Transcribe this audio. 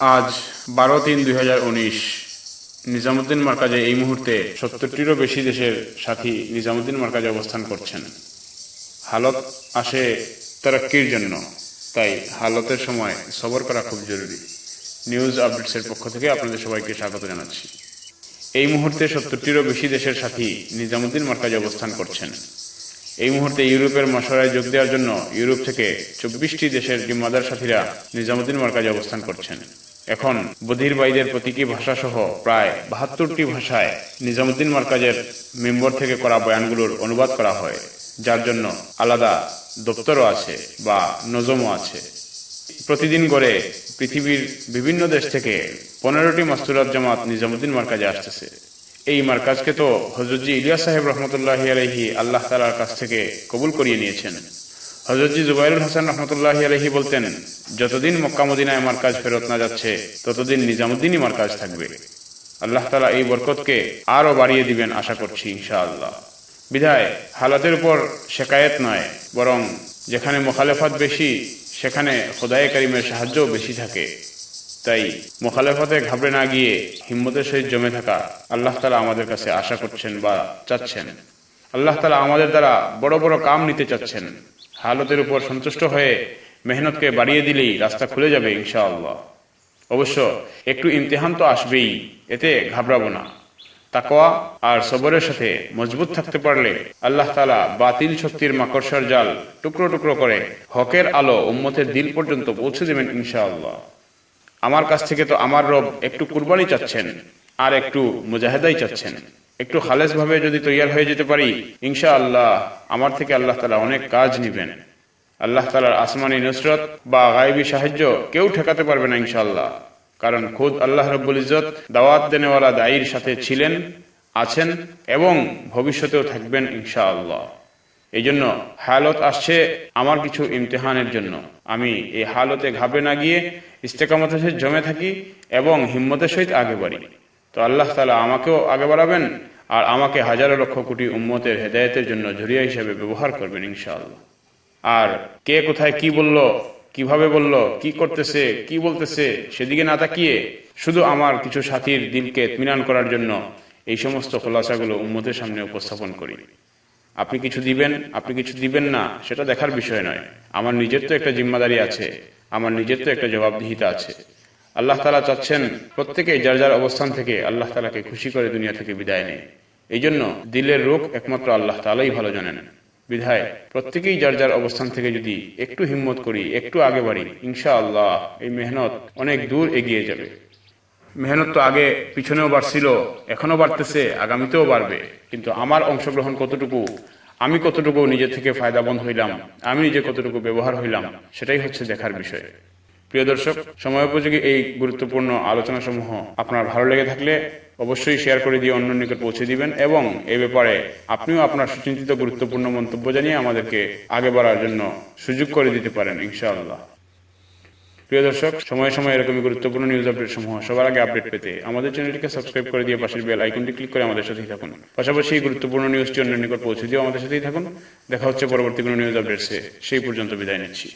আজ বারো তিন দুই হাজার উনিশ। নিজামুদ্দিন মার্কাজে এই মুহূর্তে সত্তরটিরও বেশি দেশের সাথী নিজামুদ্দিন মার্কাজে অবস্থান করছেন। হালত আসে তারাক্কির জন্য। তাই হালতের সময় সবর করা খুব জরুরি। নিউজ আপডেটসের পক্ষ থেকে আপনাদের সবাইকে স্বাগত জানাচ্ছি। এই মুহূর্তে সত্তরটিরও বেশি দেশের সাথী নিজামুদ্দিন মার্কাজে অবস্থান করছেন। এই মুহূর্তে ইউরোপের মশারায় যোগ দেওয়ার জন্য ইউরোপ থেকে চব্বিশটি দেশের জিম্মাদার সাথীরা নিজামুদ্দিন মার্কাজে অবস্থান করছেন। এখন বধির বাইদের প্রতীকী ভাষা সহ প্রায় বাহাত্তরটি ভাষায় নিজামুদ্দিন মার্কাজের মেম্বর থেকে করা বয়ানগুলোর অনুবাদ করা হয়, যার জন্য আলাদা দপ্তরও আছে বা নজমও আছে। প্রতিদিন গড়ে পৃথিবীর বিভিন্ন দেশ থেকে পনেরোটি মাস্তুরাত জামাত নিজামুদ্দিন মার্কাজে আসতেছে। এই মার্কাজকে তো হজরতজি ইলিয়াস সাহেব রহমতুল্লাহ আলহি আল্লাহ তালার কাছ থেকে কবুল করিয়ে নিয়েছেন। হজরতজি জুবাইরুল হাসান রহমতুল্লাহ আলহি বলতেন, যতদিন মক্কা আমার কাজ ফেরত না যাচ্ছে, ততদিন নিজামুদ্দিনই কাজ থাকবে। আল্লাহ তালা এই বরকতকে আরও বাড়িয়ে দিবেন আশা করছি ইনশাআল্লাহ। বিধায়, হালাতের উপর শেকায়েত নয়, বরং যেখানে মোখালেফাত বেশি, সেখানে খোদায় করিমের সাহায্যও বেশি থাকে। তাই মোখালেফাতে ঘাবড়ে না গিয়ে হিম্মতের সহিত জমে থাকা আল্লাহ তালা আমাদের কাছে আশা করছেন বা চাচ্ছেন। আল্লাহ তালা আমাদের দ্বারা বড় বড় কাম নিতে চাচ্ছেন। হালতের উপর সন্তুষ্ট হয়ে মেহনতকে বাড়িয়ে দিলেই রাস্তা খুলে যাবে ইনশাআল্লাহ। অবশ্য একটু ইমতিহান তো আসবেই, এতে ঘাবড়াবো না। তাকওয়া আর সবরের সাথে মজবুত থাকতে পারলে আল্লাহ তালা বাতিল শক্তির মাকড়সার জাল টুকরো টুকরো করে হকের আলো উম্মতের দিল পর্যন্ত পৌঁছে দেবেন ইনশাআল্লাহ। আমার কাছ থেকে তো আমার রব একটু কুরবানি চাচ্ছেন, আর একটু মুজাহেদাই চাচ্ছেন। একটু খালেস ভাবে যদি তৈয়ার হয়ে যেতে পারি ইনশা আল্লাহ আমার থেকে আল্লাহ তালা অনেক কাজ নিবেন। আল্লাহ তালার আসমানি নুসরত বা গাইবী সাহায্য কেউ ঠেকাতে পারবে না ইনশাআল্লাহ। কারণ খুদ আল্লাহ রব্বুল ইজত দাওয়াত দেনেওয়ালা দায়ীর সাথে ছিলেন, আছেন এবং ভবিষ্যতেও থাকবেন ইনশাআল্লাহ। এই জন্য হালত আসছে আমার কিছু ইমতেহানের জন্য। আমি এই হালতে ঘাবে না গিয়ে ইস্তেকামতের সহিত জমে থাকি এবং হিম্মতের সহিত আগে বাড়ি। তো আল্লাহ তালা আমাকেও আগে বাড়াবেন আর আমাকে হাজারো লক্ষ কোটি উম্মতের হেদায়তের জন্য জরিয়া হিসেবে ব্যবহার করবেন, ইনশাআল্লাহ। আর কে কোথায় কি বলল, কীভাবে বলল, কি করতেছে, কি বলতেছে, সেদিকে না তাকিয়ে শুধু আমার কিছু সাথীর দিলকে এতমিনান করার জন্য এই সমস্ত খোলাসাগুলো উম্মতের সামনে উপস্থাপন করি। আপনি কিছু দিবেন, আপনি কিছু দিবেন না, সেটা দেখার বিষয় নয়। আমার নিজের তো একটা জিম্মাদারি আছে, আমার নিজের তো একটা জবাবদিহিতা আছে। আল্লাহ তালা চাচ্ছেন প্রত্যেকে যার যার অবস্থান থেকে আল্লাহ তালাকে খুশি করে দুনিয়া থেকে বিদায় নেয়। এই জন্য দিলের রোগ একমাত্র আল্লাহ তালাই ভালো জানেন। বিধায় প্রত্যেকেই যার যার অবস্থান থেকে যদি একটু হিম্মত করি, একটু আগে বাড়ি ইনশা আল্লাহ এই মেহনত অনেক দূর এগিয়ে যাবে। মেহনত তো আগে পিছনেও বাড়ছিল এখনও বাড়তেছে, আগামীতেও বাড়বে। কিন্তু আমার অংশগ্রহণ কতটুকু, আমি কতটুকু নিজে থেকে ফায়দাবন্ধ হইলাম, আমি নিজে কতটুকু ব্যবহার হইলাম, সেটাই হচ্ছে দেখার বিষয়। প্রিয় দর্শক, সময় উপযোগী এই গুরুত্বপূর্ণ আলোচনা সমূহ আপনার ভালো লেগে থাকলে অবশ্যই শেয়ার করে দিয়ে অন্য নিকট পৌঁছে দিবেন এবং এ ব্যাপারে আপনিও আপনার সুচিন্তিত গুরুত্বপূর্ণ মন্তব্য জানিয়ে আমাদেরকে আগে বাড়ার জন্য সুযোগ করে দিতে পারেন, ইনশাআল্লাহ। প্রিয় দর্শক, সময় সময় এরকমই গুরুত্বপূর্ণ নিউজ আপডেট সমূহ সবার আগে আপডেট পেতে আমাদের চ্যানেলটিকে সাবস্ক্রাইব করে দিয়ে পাশের বেল আইকনটি ক্লিক করে আমাদের সাথেই থাকুন। পাশাপাশি এই গুরুত্বপূর্ণ নিউজটি অন্য নিকট পৌঁছে দিয়েও আমাদের সাথেই থাকুন। দেখা হচ্ছে পরবর্তী কোনো নিউজ আপডেটসে সেই পর্যন্ত বিদায় নিচ্ছি।